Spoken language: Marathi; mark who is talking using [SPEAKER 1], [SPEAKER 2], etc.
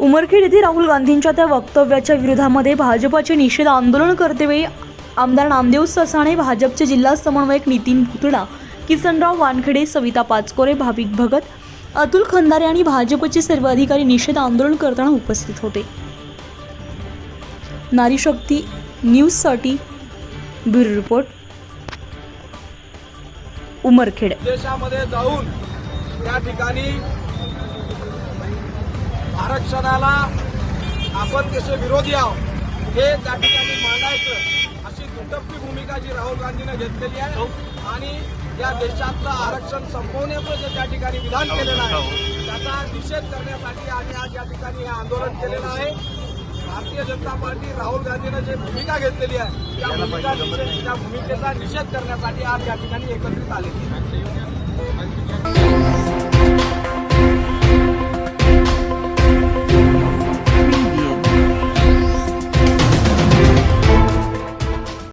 [SPEAKER 1] उमरखेड येथे राहुल गांधींच्या त्या वक्तव्याच्या विरोधामध्ये भाजपचे निषेध आंदोलन करतेवेळी आमदार नामदेव ससाणे भाजपचे जिल्हा समन्वयक नितीन भुतडा किसनराव वानखेडे सविता पाचकोरे भाविक भगत अतुल खंदारे आणि भाजपचे सर्व अधिकारी निषेध आंदोलन करताना उपस्थित होते. नारी शक्ती न्यूजसाठी ब्युरो रिपोर्ट. उमरखेड.
[SPEAKER 2] देशामध्ये जाऊन त्या ठिकाणी आरक्षणाला आपण कसे विरोधी आहोत हे त्या ठिकाणी मांडायचं अशी दुटप्पी भूमिका जी राहुल गांधीनं घेतलेली आहे. आणि या देशातलं आरक्षण संपवण्याचं जे त्या ठिकाणी विधान केलेलं आहे त्याचा निषेध करण्यासाठी आम्ही आज या ठिकाणी हे आंदोलन केलेलं आहे. भारतीय जनता पार्टी राहुल गांधीनं जे भूमिका घेतलेली आहे त्या भूमिका त्या भूमिकेचा निषेध करण्यासाठी आज या ठिकाणी एकत्रित आहे